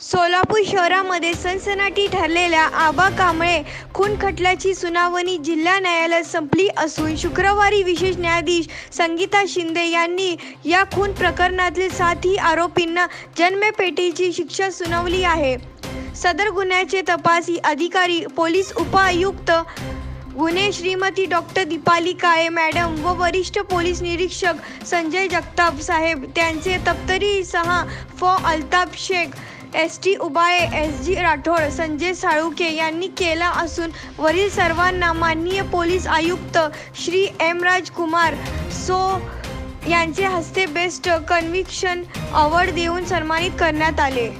सोलापूर शहरामध्ये सनसनाटी ठरलेल्या आबा कांबळे खून खटल्याची सुनावणी जिल्हा न्यायालयात संपली असून शुक्रवारी विशेष न्यायाधीश संगीता शिंदे यांनी या खून प्रकरणातील सातही आरोपींना जन्मपेटीची शिक्षा सुनावली आहे. सदर गुन्ह्याचे तपासी अधिकारी पोलीस उपायुक्त गुन्हे श्रीमती डॉक्टर दीपाली काळे मॅडम व वरिष्ठ पोलीस निरीक्षक संजय जगताप साहेब त्यांचे तप्तरी सहा फो. Altaf Shaikh S T Ubale S G Rathod Sanjay Salunke यांनी केला असून वरील सर्वांना माननीय पोलीस आयुक्त श्री एम राजकुमार सो यांचे हस्ते बेस्ट कन्व्हिक्शन अवॉर्ड देऊन सन्मानित करण्यात आले.